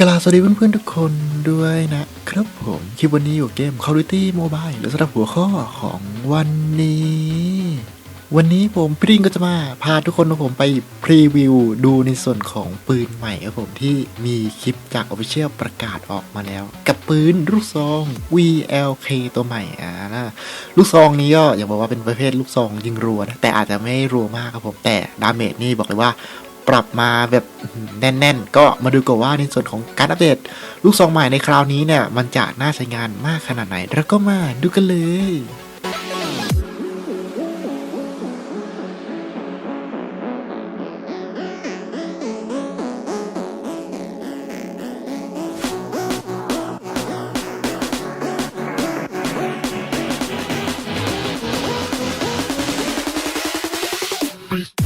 กราสวัสดีเพื่อนๆทุกคนด้วยนะครับผม คลิปวันนี้อยู่เกม Call of Duty Mobile และสำหรับหัวข้อของวันนี้ วันนี้ผมพี่ริงก็จะมาพาทุกคนของผมไปพรีวิวดูในส่วนของปืนใหม่ครับผมที่มีคลิปจาก Official ประกาศออกมาแล้ว กับปืนลูกซอง VLK ตัวใหม่อ่านะลูกซองนี้ก็อย่าบอกว่าเป็นประเภทลูกซองยิงรัวนะแต่อาจจะไม่รัวมากครับผมแต่ดาเมจนี่บอกเลยว่า ปรับมาแบบแน่น ๆ ก็มาดูกันว่าในส่วนของการอัปเดต ลูกซองใหม่ในคราวนี้เนี่ย มันจะน่าใช้งานมากขนาดไหน แล้วก็มาดูกันเลยอ่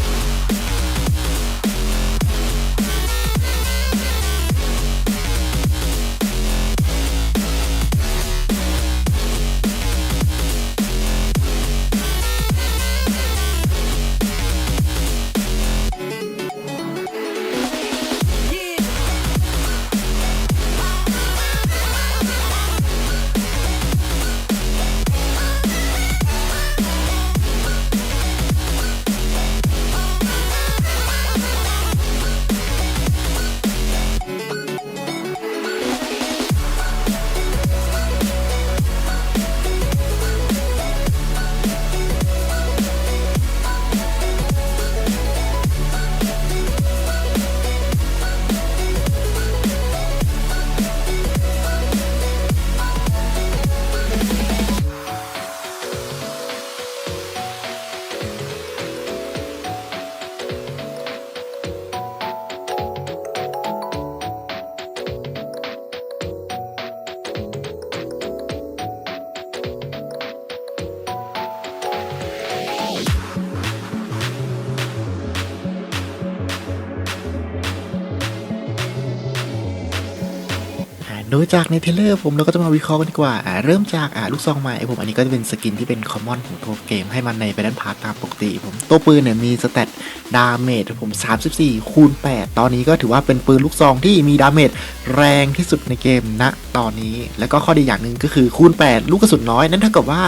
โดยจากในเทเลอร์ผมเราก็จะมาวิเคราะห์กันดีกว่าเริ่มจากลูกซองใหม่ผมอันนี้ก็จะเป็นสกินที่เป็นคอมมอนของตัวเกมให้มันในไปด้านพาร์ตตามปกติ ผมตัวปืนเนี่ยมีสเตตดาเมจผม 34 คูณ 8 ตอนนี้ก็ถือว่าเป็นปืนลูกซองที่มีดาเมจแรงที่สุดในเกมณตอนนี้ แล้วก็ข้อดีอย่างหนึ่งก็คือคูณ 8 ลูกกระสุนน้อย นั่นเท่ากับว่า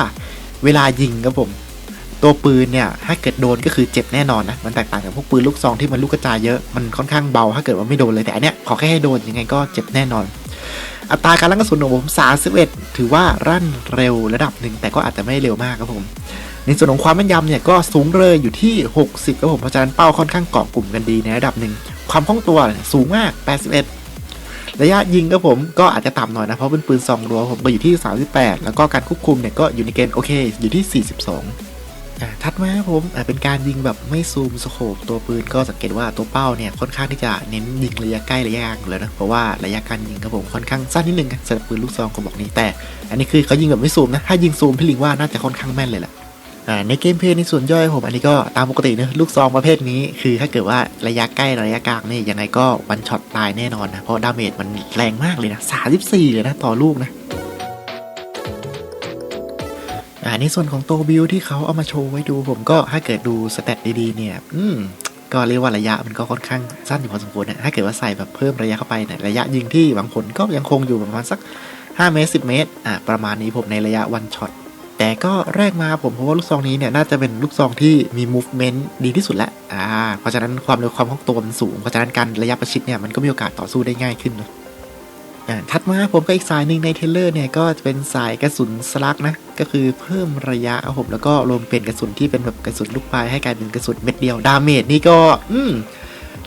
เวลายิงครับผมตัวปืนเนี่ยถ้าเกิดโดนก็คือเจ็บแน่นอนนะ มันแตกต่างกับพวกปืนลูกซองที่มันลูกกระจายเยอะ มันค่อนข้างเบา ถ้าเกิดว่าไม่โดนเลยแต่อันเนี้ยขอแค่ให้โดนยังไงก็เจ็บแน่นอน อัตราการลั่นกระสุนของผม31 ถือว่ารั่นเร็วระดับหนึ่งแต่ก็อาจจะไม่เร็วมากครับผมในส่วนของความแม่นยำเนี่ยก็สูงเลยอยู่ที่ 60ครับผมเพราะฉะนั้นเป้าค่อนข้างเกาะกลุ่มกันดีในระดับหนึ่งความคล่องตัวสูงมาก 81 ระยะยิงครับผมก็อาจจะต่ำหน่อยนะเพราะเป็นปืนซองรัวผมก็อยู่ที่ 38 แล้วก็การควบคุมเนี่ยก็อยู่ในเกณฑ์โอเคอยู่ที่ 42 ถัดมาครับผมเป็นการยิงแบบไม่ซูมสโคปตัวปืนก็สังเกตว่าตัวเป้าเนี่ยค่อนข้างที่จะเน้นยิงระยะใกล้ระยะกลางอยู่แล้วนะเพราะว่าระยะการยิงครับผมค่อนข้างสั้นนิดนึงสำหรับปืนลูกซองกระบอกนี้แต่ อันนี้คือเขายิงแบบไม่ซูมนะถ้ายิงซูมพี่ลิงว่าน่าจะค่อนข้างแม่นเลยแหละในเกมเพลย์ในส่วนย่อยผมอันนี้ก็ตามปกตินะลูกซองประเภทนี้คือถ้าเกิดว่าระยะใกล้ระยะกลางนี่ยังไงก็วันช็อตตายแน่นอนนะเพราะดาเมจมันแรงมากเลยนะ 34 เลยนะต่อลูกนะ ในส่วนของตัวบิลที่เขาเอามาโชว์ไว้ดูผมก็ถ้าเกิดดูสเตตดีๆเนี่ยอืมก็เรียกว่าระยะมันก็ค่อนข้างสั้นอยู่พอสมควรนะถ้าเกิดว่าใส่แบบเพิ่มระยะเข้าไปเนี่ยระยะยิงที่หวังผลก็ยังคงอยู่ประมาณสัก 5 เมตร 10 เมตรอ่าประมาณนี้ผมในระยะวันช็อตแต่ก็แรกมาผมเพราะว่าลูกซองนี้เนี่ยน่าจะเป็นลูกซองที่มี movement ดีที่สุดแล้วอ่าเพราะฉะนั้นความเร็วความคล่องตัวมันสูงเพราะฉะนั้นการระยะประชิดเนี่ยมันก็มีโอกาสต่อสู้ได้ง่ายขึ้นนะ ถัดมาผมก็อีกสายหนึ่งในเทเลอร์เนี่ยก็จะเป็นสายกระสุนสลักนะ ก็คือเพิ่มระยะครับผมแล้วก็รวมเป็นกระสุนที่เป็นแบบกระสุนลูกปลายให้กลายเป็นกระสุนเม็ดเดียวดาเมจนี่ก็อืม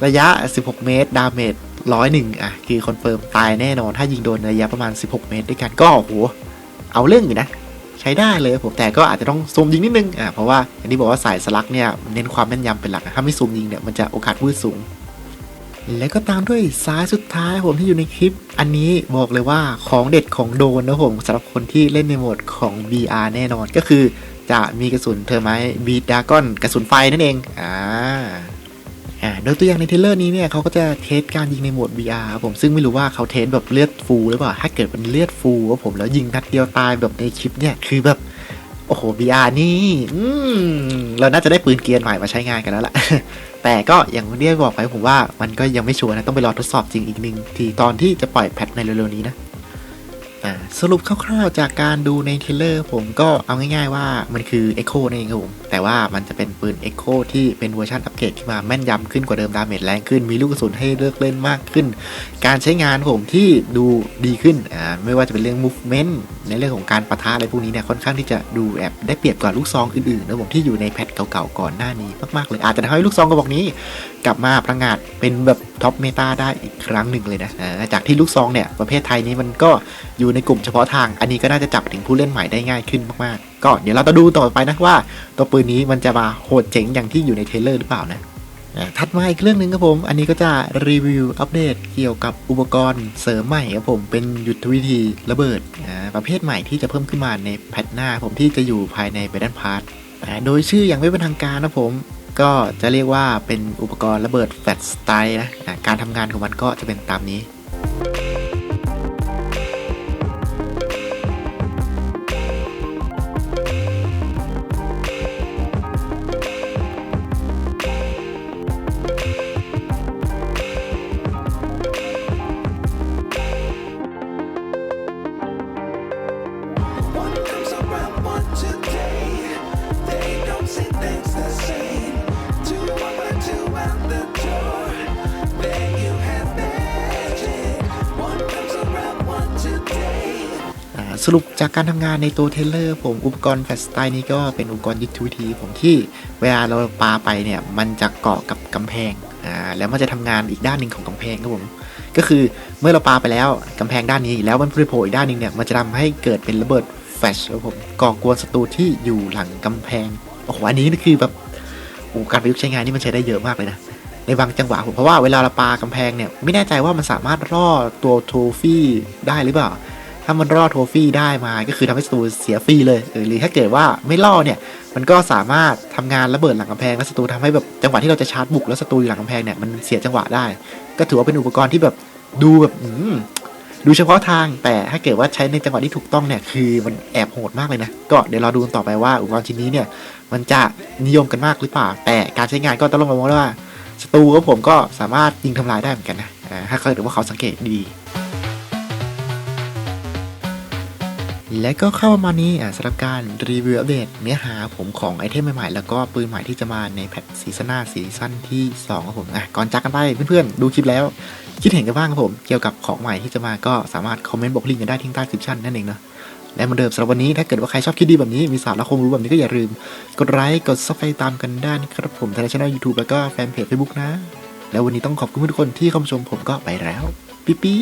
ระยะ 16 เมตร ดาเมจร้อยหนึ่งอะ คือคอนเฟิร์มตายแน่นอน ถ้ายิงโดนระยะประมาณ 16 เมตรด้วยกันก็โหเอาเรื่องอยู่นะ ใช้ได้เลยผมแต่ก็อาจจะต้องซูมยิงนิดนึงอะเพราะว่าอย่างที่บอกว่าสายสลักเนี่ยเน้นความแม่นยำเป็นหลักถ้าไม่ซูมยิงเนี่ยมันจะโอกาสวืดสูงแล้วก็ตามด้วยสายสุดท้ายผมที่อยู่ในคลิป อันนี้บอกเลยว่าของเด็ดของโดนนะผมสำหรับคนที่เล่นในโหมดของ VR แน่นอนก็คือจะมีกระสุนเทอร์ไมบีดากอนกระสุนไฟนั่นเองอ่าอ่าโดยตัวอย่างในเทเลอร์นี้เนี่ยเขาก็จะเทสการยิงในโหมด VR ครับผมซึ่งไม่รู้ว่าเขาเทสแบบเลือดฟูหรือเปล่า ถ้าเกิดเป็นเลือดฟูครับผมแล้วยิงนัดเดียวตายแบบในคลิปเนี่ยคือแบบ โอ้โห VR นี่อืมเราน่าจะได้ปืนเกียร์ใหม่มาใช้งานกันแล้วล่ะ แต่ก็อย่างที่ได้บอกไปผมว่ามันก็ยังไม่ชัวร์นะ ต้องไปรอทดสอบจริงอีกหนึ่งทีตอนที่จะปล่อยแพทในเร็วๆนี้นะสรุปคร่าวๆจากการดูในเทรลเลอร์ผมก็เอาง่ายๆว่ามันคือ Echo นั่นเองครับผม แต่ว่ามันจะเป็นปืน Echo ที่เป็นเวอร์ชันอัปเกรดขึ้นมาแม่นยำขึ้นกว่าเดิมดาเมจแรงขึ้น มีลูกกระสุนให้เลือกเล่นมากขึ้น การใช้งานผมที่ดูดีขึ้นอ่าไม่ว่าจะเป็นเรื่อง movement ในเรื่องของการปะทะอะไรพวกนี้เนี่ยค่อนข้างที่จะดูแอบได้เปรียบกว่าลูกซองอื่นๆนะผมที่อยู่ในแพทเก่าๆก่อนหน้านี้มากๆเลยอาจจะทำให้ลูกซองกระบอกนี้ กลับมาประงาดเป็นแบบท็อปเมตาได้อีกครั้งหนึ่งเลยนะจากที่ลูกซองเนี่ยประเภทไทยนี้มันก็อยู่ในกลุ่มเฉพาะทาง อันนี้ก็น่าจะจับถึงผู้เล่นใหม่ได้ง่ายขึ้นมากๆ ก็เดี๋ยวเราจะดูต่อไปนะว่า ตัวปืนนี้มันจะมาโหดเจ๋งอย่างที่อยู่ในเทเลอร์หรือเปล่านะถัดมาอีกเรื่องหนึ่งครับผม อันนี้ก็จะรีวิวอัปเดตเกี่ยวกับอุปกรณ์เสริมใหม่ครับผม เป็นยุทธวิธีระเบิดประเภทใหม่ที่จะเพิ่มขึ้นมาในแพทหน้าผมที่จะอยู่ภายในเบด a นพาร์ทโดยชื่ออย่างไม่เป็นทางการนะผม ก็จะเรียกว่าเป็นอุปกรณ์ระเบิดแฟลชสไตล์นะ การทำงานของมันก็จะเป็นตามนี้ สรุปจากการทำงานในตัวเทเลอร์ผมอุปกรณ์แฟลชสไตล์นี้ก็เป็นอุปกรณ์ยุทธวิธีผมที่เวลาเราปาไปเนี่ยมันจะเกาะกับกำแพงอ่าแล้วมันจะทำงานอีกด้านหนึ่งของกำแพงครับผมก็คือเมื่อเราปาไปแล้วกำแพงด้านนี้ แล้วมันโผล่อีกด้านหนึ่งเนี่ยมันจะทำให้เกิดเป็นระเบิดแฟลชครับผมก่อกวนศัตรูที่อยู่หลังกำแพงโอ้โหอันนี้นี่คือแบบโอ้การประยุกต์ใช้งานนี่มันใช้ได้เยอะมากเลยนะในบางจังหวะผมเพราะว่าเวลาเราปากำแพงเนี่ยไม่แน่ใจว่ามันสามารถล่อตัวโทฟี่ได้หรือเปล่า ถ้ามันล่อโทฟี่ได้มา ก็คือทำให้ศัตรูเสียฟรีเลยหรือถ้าเกิดว่าไม่ล่อเนี่ย มันก็สามารถทำงานระเบิดหลังกำแพงแล้วศัตรูทำให้แบบจังหวะที่เราจะชาร์จบุกแล้วศัตรูอยู่หลังกำแพงเนี่ยมันเสียจังหวะได้ ก็ถือว่าเป็นอุปกรณ์ที่แบบดูแบบดูเฉพาะทางแต่ถ้าเกิดว่าใช้ในจังหวะที่ถูกต้องเนี่ยคือมันแอบโหดมากเลยนะ ก็เดี๋ยวเราดูกันต่อไปว่าอุปกรณ์ชิ้นนี้เนี่ยมันจะนิยมกันมากหรือเปล่า แต่การใช้งานก็ต้องระวังว่าศัตรูของผมก็สามารถยิงทำลายได้เหมือนกันนะถ้าเกิดว่าเขาสังเกตดีๆ และก็เข้ามานี้อะสำหรับการรีวิวอัปเดตเนื้อหาผมของไอเทมใหม่ๆ แล้วก็ปืนใหม่ที่จะมาในแพทซีซั่นหน้าซีซั่นที่2ครับผมอะก่อนจากกันไปเพื่อนๆ ดูคลิปแล้ว คิดเห็นกันบ้างครับผม เกี่ยวกับของใหม่ที่จะมาก็สามารถคอมเมนต์บอกลิงก์กันได้ที่ใต้คลิปชั่นนั่นเองเนาะและเหมือนเดิมสำหรับวันนี้ถ้าเกิดว่าใครชอบคลิปดีแบบนี้มีสาระคมรู้แบบนี้ก็อย่าลืม กดไลค์กดซับสไครต์ตามกันได้นะครับผมทางช่องยูทูบแล้วก็แฟนเพจเฟซบุ๊กนะ แล้ววันนี้ต้องขอบคุณทุกคนที่เข้ามาชมผมก็ไปแล้วปิ๊ปิ๊